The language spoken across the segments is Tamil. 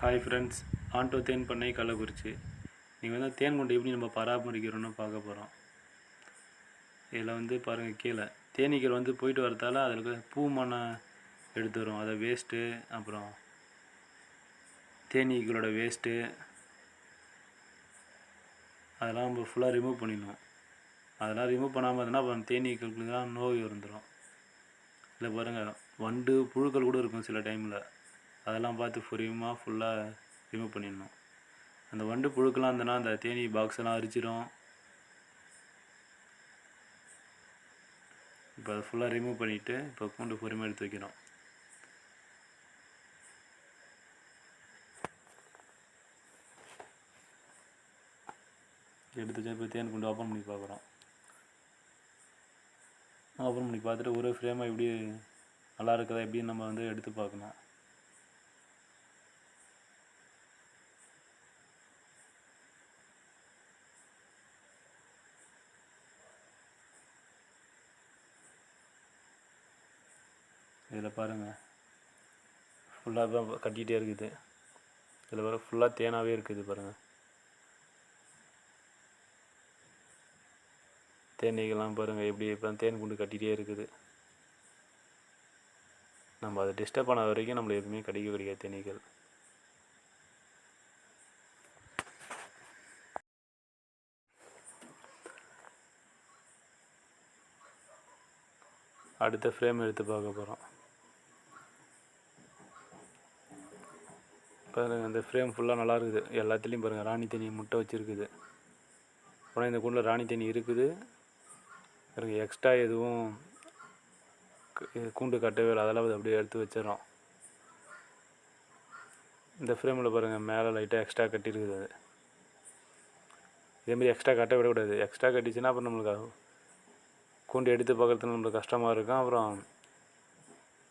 ஹாய் ஃப்ரெண்ட்ஸ் ஆண்டோ தேன் பண்ணை கள்ளக்குறிச்சி. நீங்கள் வந்து தேன் கொண்டு எப்படி நம்ம பராமரிக்கிறோன்னு பார்க்க போகிறோம் இதில் வந்து பாருங்கள் கீழே. தேனீக்கள் வந்து போயிட்டு வரதால அதில் பூ மண்ணை எடுத்து வரும். அதை வேஸ்ட்டு அப்புறம் தேனீக்களோட வேஸ்ட்டு அதெல்லாம் நம்ம ஃபுல்லாக ரிமூவ் பண்ணிடணும். அதெல்லாம் ரிமூவ் பண்ணாமல் இருந்தால் அப்புறம் தேனீக்களுக்கு தான் நோய் வந்துடும் இல்லை பாருங்கள் வண்டு புழுக்கள் கூட இருக்கும் சில டைமில் அதெல்லாம் பார்த்து பொறுமையாக ஃபுல்லாக ரிமூவ் பண்ணிடணும். அந்த வண்டு புழுக்கெல்லாம் இருந்தனா அந்த தேனி பாக்ஸ் எல்லாம் அரிச்சிடும். இப்போ அதை ஃபுல்லாக ரிமூவ் பண்ணிவிட்டு இப்போ பூண்டு பொறுமை எடுத்து வைக்கிறோம் எடுத்து வச்சு இப்போ தேன் கொண்டு ஓப்பன் பண்ணி பார்க்குறோம். ஓப்பன் பண்ணி பார்த்துட்டு ஒரு ஃப்ரேமாக எப்படி நல்லா இருக்குதா எப்படின்னு நம்ம வந்து எடுத்து பார்க்கணும். இதில் பாருங்கள் ஃபுல்லாக தான் கட்டிகிட்டே இருக்குது. இதில் வர ஃபுல்லாக தேனாகவே இருக்குது பாருங்கள் தேனீகள்லாம் பாருங்கள் எப்படி இப்போ தேன் குண்டு கட்டிகிட்டே இருக்குது. நம்ம அதை டிஸ்டர்ப் பண்ண வரைக்கும் நம்மளை எதுவுமே கடிக்க கிடைக்காது தேனீக்கள். அடுத்த ஃப்ரேம் எடுத்து பார்க்க போகிறோம் பாருங்கள் இந்த ஃப்ரேம் ஃபுல்லாக நல்லா இருக்குது. எல்லாத்துலேயும் பாருங்கள் ராணி தண்ணி முட்டை வச்சுருக்குது. ஆனால் இந்த கூண்டில் ராணி தண்ணி இருக்குது. பாருங்கள் எக்ஸ்ட்ரா எதுவும் இது கூண்டு கட்டவே இல்லை. அதெல்லாம் அப்படியே எடுத்து வச்சிடறோம். இந்த ஃப்ரேமில் பாருங்கள் மேலே லைட்டாக எக்ஸ்ட்ரா கட்டியிருக்குது அது. இதேமாரி எக்ஸ்ட்ரா கட்ட விடக்கூடாது. எக்ஸ்ட்ரா கட்டிச்சுன்னா அப்புறம் நம்மளுக்கு கூண்டு எடுத்து பார்க்குறதுக்கு நம்மளுக்கு கஷ்டமாக இருக்கும். அப்புறம்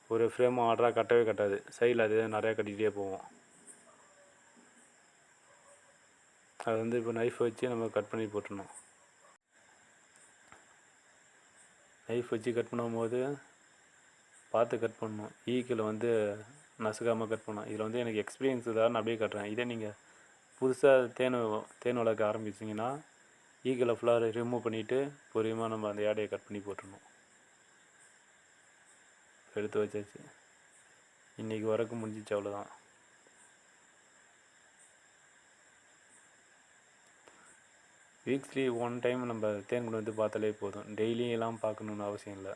ஒரு ஃப்ரேமும் ஆர்டராக கட்டவே கட்டாது. சைடில் அது நிறையா கட்டிகிட்டே போவோம் அது வந்து இப்போ நைஃப் வச்சு நம்ம கட் பண்ணி போட்டுடணும். நைஃப் வச்சு கட் பண்ணும்போது பார்த்து கட் பண்ணணும். ஈக்கில் வந்து நசுக்காமல் கட் பண்ணணும். இதில் வந்து எனக்கு எக்ஸ்பீரியன்ஸ் தான் நான் அப்படியே கட்டுறேன். இதே நீங்கள் புதுசாக தேன் தேன் வளர்க்க ஆரம்பிச்சிங்கன்னா ஈக்கில் ஃபுல்லாக ரிமூவ் பண்ணிவிட்டு பொரியமாக நம்ம அந்த ஏடையை கட் பண்ணி போட்டுடணும். எடுத்து வச்சாச்சு. இன்றைக்கி வரக்கு முடிஞ்சிச்சு அவ்வளோதான் வீக்ஸ்லி ஒன் டைம் நம்ம தேன் கொண்டு வந்து பார்த்தாலே போதும். டெய்லியெல்லாம் பார்க்கணுன்னு அவசியம் இல்லை.